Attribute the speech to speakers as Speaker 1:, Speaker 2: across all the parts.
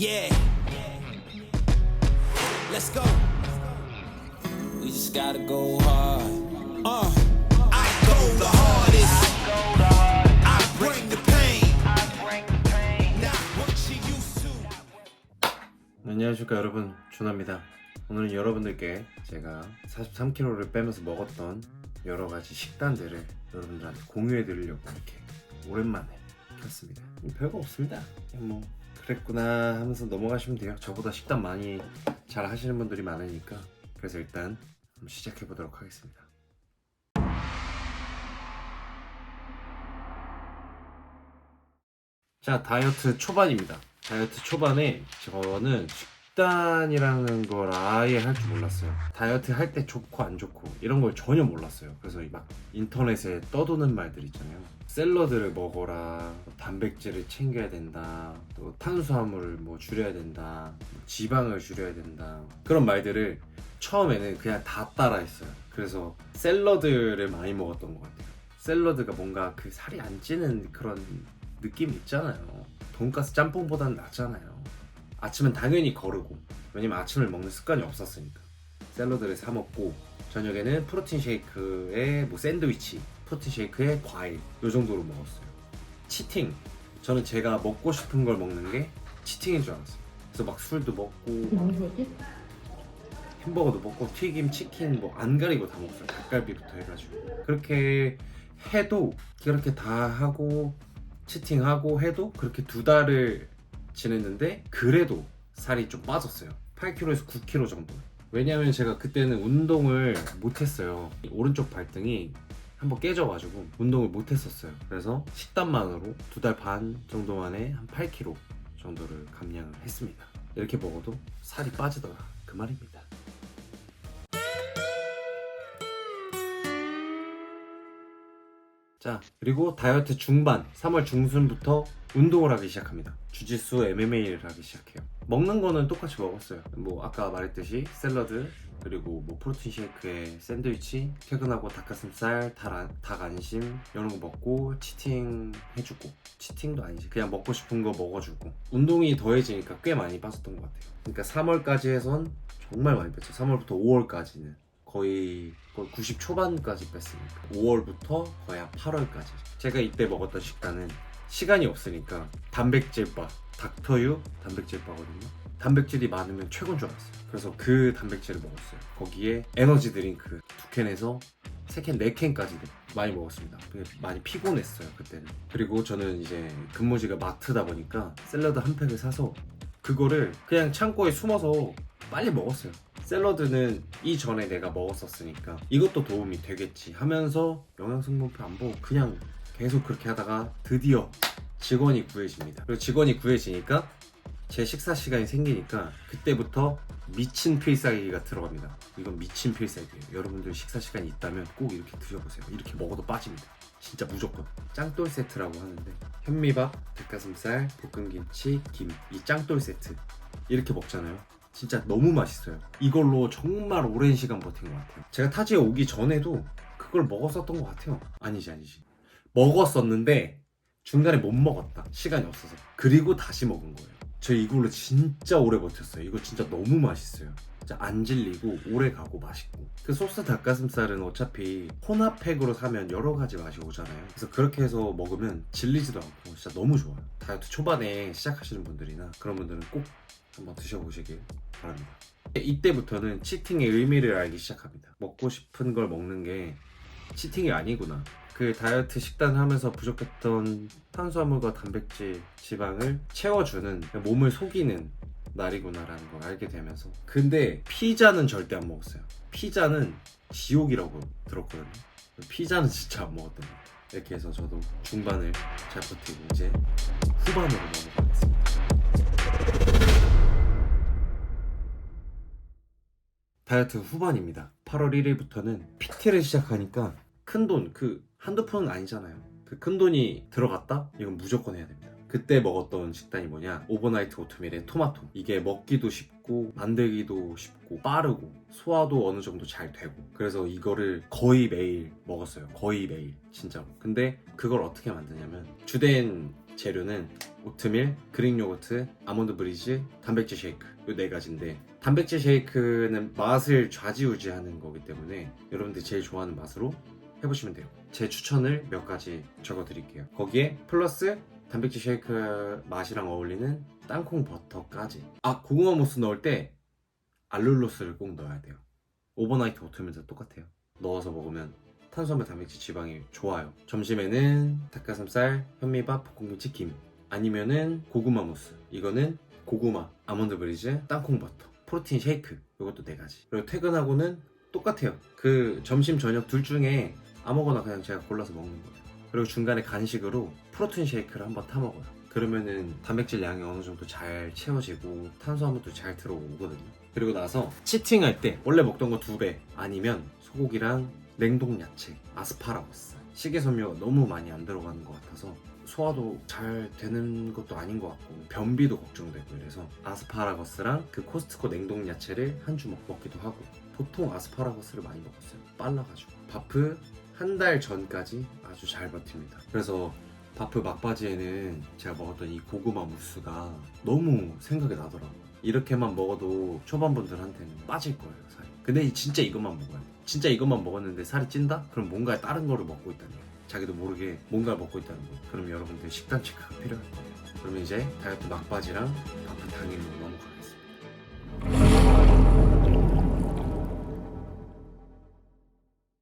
Speaker 1: Yeah. Let's go. We just gotta go hard. Uh, I go the hardest. I bring the pain. Not what you used to.
Speaker 2: 안녕하십니까 여러분 준하입니다 오늘은 여러분들께 제가 43kg를 빼면서 먹었던 여러 가지 식단들을 여러분들한테 공유해 드리려고 이렇게 오랜만에 켰습니다 별거 없습니다 그냥 뭐 그랬구나 하면서 넘어가시면 돼요. 저보다 식단 많이 잘 하시는 분들이 많으니까. 그래서 일단 시작해 보도록 하겠습니다. 자 다이어트 초반입니다. 다이어트 초반에 저는 식단이라는 걸 아예 할 줄 몰랐어요. 다이어트 할 때 좋고 안 좋고 이런 걸 전혀 몰랐어요. 그래서 막 인터넷에 떠도는 말들 있잖아요. 샐러드를 먹어라 뭐 단백질을 챙겨야 된다 또 탄수화물을 뭐 줄여야 된다 뭐 지방을 줄여야 된다 그런 말들을 처음에는 그냥 다 따라했어요. 그래서 샐러드를 많이 먹었던 것 같아요. 샐러드가 뭔가 그 살이 안 찌는 그런 느낌 있잖아요. 돈가스 짬뽕보다는 낫잖아요. 아침은 당연히 거르고 왜냐면 아침을 먹는 습관이 없었으니까 샐러드를 사 먹고 저녁에는 프로틴 쉐이크에 뭐 샌드위치, 프로틴 쉐이크에 과일 요 정도로 먹었어요. 치팅 저는 제가 먹고 싶은 걸 먹는 게 치팅인 줄 알았어요. 그래서 막 술도 먹고
Speaker 3: 뭔 소리지?
Speaker 2: 햄버거도 먹고 튀김, 치킨 뭐 안 가리고 다 먹었어요. 닭갈비부터 해가지고 그렇게 해도 그렇게 다 하고 치팅하고 해도 그렇게 두 달을 지냈는데 그래도 살이 좀 빠졌어요. 8kg에서 9kg 정도. 왜냐면 제가 그때는 운동을 못했어요. 오른쪽 발등이 한번 깨져가지고 운동을 못했었어요. 그래서 식단만으로 두 달 반 정도 만에 한 8kg 정도를 감량을 했습니다. 이렇게 먹어도 살이 빠지더라. 그 말입니다. 자, 그리고 다이어트 중반, 3월 중순부터 운동을 하기 시작합니다. 주짓수, MMA를 하기 시작해요. 먹는 거는 똑같이 먹었어요. 뭐 아까 말했듯이 샐러드, 그리고 뭐 프로틴 쉐이크에 샌드위치, 퇴근하고 닭가슴살, 닭, 안- 닭 안심 이런 거 먹고 치팅 해주고 치팅도 아니지 그냥 먹고 싶은 거 먹어주고 운동이 더해지니까 꽤 많이 빠졌던 것 같아요. 그러니까 3월까지 해선 정말 많이 뺐죠. 3월부터 5월까지는 거의 거의 90 초반까지 뺐으니까 5월부터 거의 한 8월까지 제가 이때 먹었던 식단은 시간이 없으니까 단백질바 닥터유 단백질바거든요 단백질이 많으면 최고인 줄 알았어요 그래서 그 단백질을 먹었어요 거기에 에너지 드링크 두 캔에서 세 캔, 네 캔까지 많이 먹었습니다. 많이 피곤했어요, 그때는. 그리고 저는 이제 근무지가 마트다 보니까 샐러드 한 팩을 사서 그거를 그냥 창고에 숨어서 빨리 먹었어요. 샐러드는 이전에 내가 먹었었으니까 이것도 도움이 되겠지 하면서 영양성분표 안 보고 그냥 계속 그렇게 하다가 드디어 직원이 구해집니다. 그리고 직원이 구해지니까 제 식사 시간이 생기니까 그때부터 미친 필살기가 들어갑니다. 이건 미친 필살기예요. 여러분들 식사 시간이 있다면 꼭 이렇게 드셔보세요. 이렇게 먹어도 빠집니다. 진짜 무조건. 짱돌 세트라고 하는데 현미밥, 닭가슴살, 볶음김치, 김 이 짱돌 세트 이렇게 먹잖아요. 진짜 너무 맛있어요. 이걸로 정말 오랜 시간 버틴 것 같아요. 제가 타지에 오기 전에도 그걸 먹었었던 것 같아요. 아니지 아니지. 먹었었는데 중간에 못 먹었다. 시간이 없어서. 그리고 다시 먹은 거예요. 저 이걸로 진짜 오래 버텼어요. 이거 진짜 너무 맛있어요. 진짜 안 질리고 오래 가고 맛있고. 그 소스 닭가슴살은 어차피 혼합팩으로 사면 여러 가지 맛이 오잖아요. 그래서 그렇게 해서 먹으면 질리지도 않고 진짜 너무 좋아요. 다이어트 초반에 시작하시는 분들이나 그런 분들은 꼭 한번 드셔보시길 바랍니다. 이때부터는 치팅의 의미를 알기 시작합니다. 먹고 싶은 걸 먹는 게 치팅이 아니구나. 그 다이어트 식단 하면서 부족했던 탄수화물과 단백질, 지방을 채워주는 몸을 속이는 날이구나라는 걸 알게 되면서 근데 피자는 절대 안 먹었어요. 피자는 지옥이라고 들었거든요. 피자는 진짜 안 먹었던 것 같아요. 이렇게 해서 저도 중반을 잘 버티고 이제 후반으로 넘어가겠습니다. 다이어트 후반입니다. 8월 1일부터는 PT를 시작하니까 큰 돈, 그 한두 푼은 아니잖아요. 그 큰 돈이 들어갔다? 이건 무조건 해야 됩니다. 그때 먹었던 식단이 뭐냐? 오버나이트 오트밀에 토마토. 이게 먹기도 쉽고, 만들기도 쉽고, 빠르고, 소화도 어느 정도 잘 되고. 그래서 이거를 거의 매일 먹었어요. 거의 매일. 진짜로. 근데 그걸 어떻게 만드냐면, 주된 재료는 오트밀, 그릭 요거트, 아몬드 브리즈, 단백질 쉐이크 이 네 가지인데 단백질 쉐이크는 맛을 좌지우지하는 거기 때문에 여러분들이 제일 좋아하는 맛으로 해보시면 돼요. 제 추천을 몇 가지 적어드릴게요. 거기에 플러스 단백질 쉐이크 맛이랑 어울리는 땅콩 버터까지. 아 고구마 무스 넣을 때 알룰로스를 꼭 넣어야 돼요. 오버나이트 오트밀도 똑같아요. 넣어서 먹으면 탄수화물, 단백질, 지방이 좋아요. 점심에는 닭가슴살, 현미밥, 볶음김, 치킨. 아니면은 고구마 무스. 이거는 고구마, 아몬드 브리즈, 땅콩 버터, 프로틴 쉐이크. 이것도 네 가지. 그리고 퇴근하고는 똑같아요. 그 점심, 저녁 둘 중에 아무거나 그냥 제가 골라서 먹는 거예요. 그리고 중간에 간식으로 프로틴 쉐이크를 한번 타 먹어요. 그러면은 단백질 양이 어느 정도 잘 채워지고 탄수화물도 잘 들어오거든요. 그리고 나서 치팅할 때 원래 먹던 거 두 배 아니면 소고기랑 냉동 야채, 아스파라거스, 식이섬유가 너무 많이 안 들어가는 것 같아서 소화도 잘 되는 것도 아닌 것 같고 변비도 걱정되고 이래서 아스파라거스랑 그 코스트코 냉동 야채를 한 주먹 먹기도 하고 보통 아스파라거스를 많이 먹었어요. 빨라가지고 바프 한 달 전까지 아주 잘 버팁니다. 그래서 바프 막바지에는 제가 먹었던 이 고구마 무스가 너무 생각이 나더라고요. 이렇게만 먹어도 초반분들한테는 빠질 거예요, 살이. 근데 이- 진짜 이것만 먹어야 돼. 진짜 이것만 먹었는데 살이 찐다? 그럼 뭔가 다른 거를 먹고 있다는 거예요. 자기도 모르게 뭔가를 먹고 있다는 거예요. 그럼 여러분들 식단 체크가 필요할 거예요. 그러면 이제 다이어트 막바지랑 바프 당일로 넘어가겠습니다.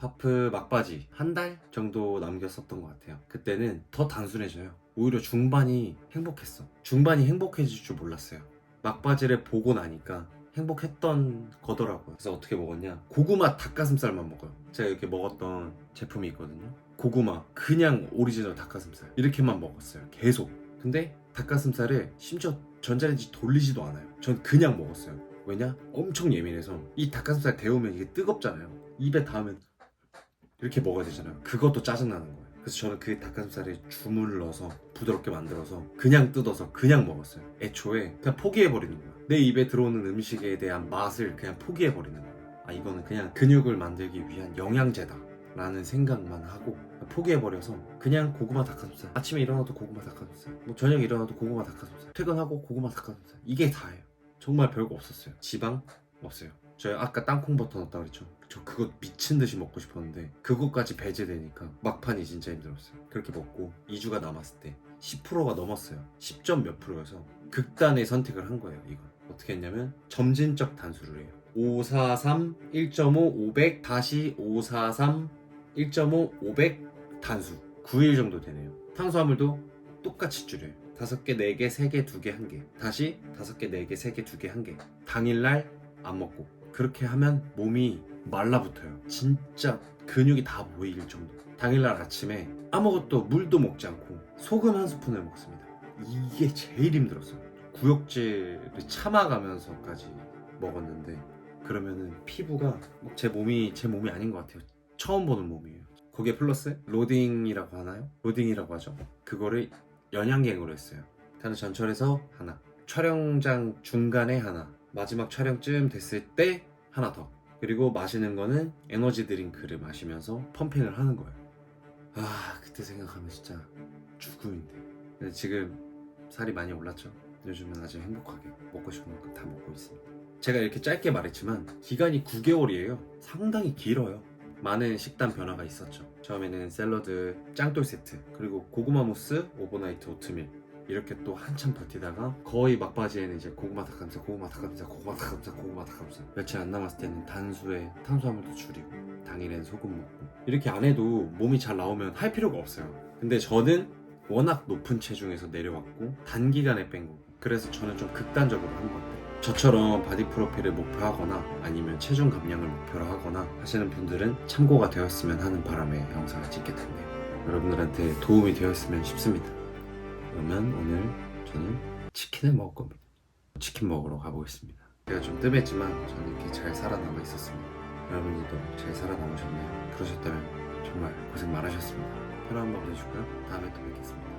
Speaker 2: 바프 막바지 한 달 정도 남겼었던 것 같아요. 그때는 더 단순해져요. 오히려 중반이 행복했어. 중반이 행복해질 줄 몰랐어요. 막바지를 보고 나니까 행복했던 거더라고요. 그래서 어떻게 먹었냐? 고구마 닭가슴살만 먹어요. 제가 이렇게 먹었던 제품이 있거든요. 고구마 그냥 오리지널 닭가슴살 이렇게만 먹었어요. 계속. 근데 닭가슴살을 심지어 전자레인지 돌리지도 않아요. 전 그냥 먹었어요. 왜냐? 엄청 예민해서 이 닭가슴살 데우면 이게 뜨겁잖아요. 입에 닿으면 이렇게 먹어야 되잖아요. 그것도 짜증나는 거예요. 그래서 저는 그 닭가슴살에 주문을 넣어서 부드럽게 만들어서 그냥 뜯어서 그냥 먹었어요. 애초에 그냥 포기해버리는 거야. 내 입에 들어오는 음식에 대한 맛을 그냥 포기해버리는 거야. 아, 이거는 그냥 근육을 만들기 위한 영양제다. 라는 생각만 하고 포기해버려서 그냥 고구마 닭가슴살 아침에 일어나도 고구마 닭가슴살 뭐 저녁에 일어나도 고구마 닭가슴살 퇴근하고 고구마 닭가슴살 이게 다예요 정말 별거 없었어요 지방 없어요 저 아까 땅콩 버터 넣었다 그랬죠? 저 그거 미친 듯이 먹고 싶었는데 그것까지 배제되니까 막판이 진짜 힘들었어요. 그렇게 먹고 2주가 남았을 때 10%가 넘었어요. 10점 몇 프로여서 극단의 선택을 한 거예요 이거 어떻게 했냐면 점진적 단수를 해요. 543 1.5 500 다시 543 1.5 500 단수. 9일 정도 되네요. 탄수화물도 똑같이 줄여요. 5개, 4개, 3개, 2개, 1개. 다시 5개, 4개, 3개, 2개, 1개. 당일날 안 먹고 그렇게 하면 몸이 말라붙어요. 진짜 근육이 다 보일 정도. 당일날 아침에 아무것도 물도 먹지 않고 소금 한 스푼을 먹습니다. 이게 제일 힘들었어요. 구역질을 참아가면서까지 먹었는데 그러면은 피부가 뭐제 몸이 제 몸이 아닌 것 같아요. 처음 보는 몸이에요. 거기에 플러스 로딩이라고 하나요? 로딩이라고 하죠. 그거를 연양갱으로 했어요. 단어 전철에서 하나 촬영장 중간에 하나 마지막 촬영쯤 됐을 때 하나 더. 그리고 마시는 거는 에너지 드링크를 마시면서 펌핑을 하는 거예요. 아 그때 생각하면 진짜 죽음인데. 근데 지금 살이 많이 올랐죠? 요즘은 아주 행복하게 먹고 싶은 만큼 다 먹고 있습니다. 제가 이렇게 짧게 말했지만 기간이 9개월이에요. 상당히 길어요. 많은 식단 변화가 있었죠. 처음에는 샐러드 짱돌 세트 그리고 고구마 무스 오버나이트 오트밀 이렇게 또 한참 버티다가 거의 막바지에는 이제 고구마 닭가슴살 고구마 닭가슴살 고구마 닭가슴살 고구마 닭가슴살. 며칠 안 남았을 때는 단수에 탄수화물도 줄이고 당일엔 소금 먹고. 이렇게 안 해도 몸이 잘 나오면 할 필요가 없어요. 근데 저는 워낙 높은 체중에서 내려왔고 단기간에 뺀 거고. 그래서 저는 좀 극단적으로 한것 같아요. 저처럼 바디 프로필을 목표하거나 아니면 체중 감량을 목표로 하거나 하시는 분들은 참고가 되었으면 하는 바람에 영상을 찍게 됐네요. 여러분들한테 도움이 되었으면 싶습니다 그러면 오늘 저는 치킨을 먹을 겁니다. 치킨 먹으러 가보겠습니다. 제가 좀 뜸했지만 저는 이렇게 잘 살아남아 있었습니다. 여러분들도 잘 살아남으셨나요? 그러셨다면 정말 고생 많으셨습니다. 편한 밤 되시고요. 다음에 또 뵙겠습니다.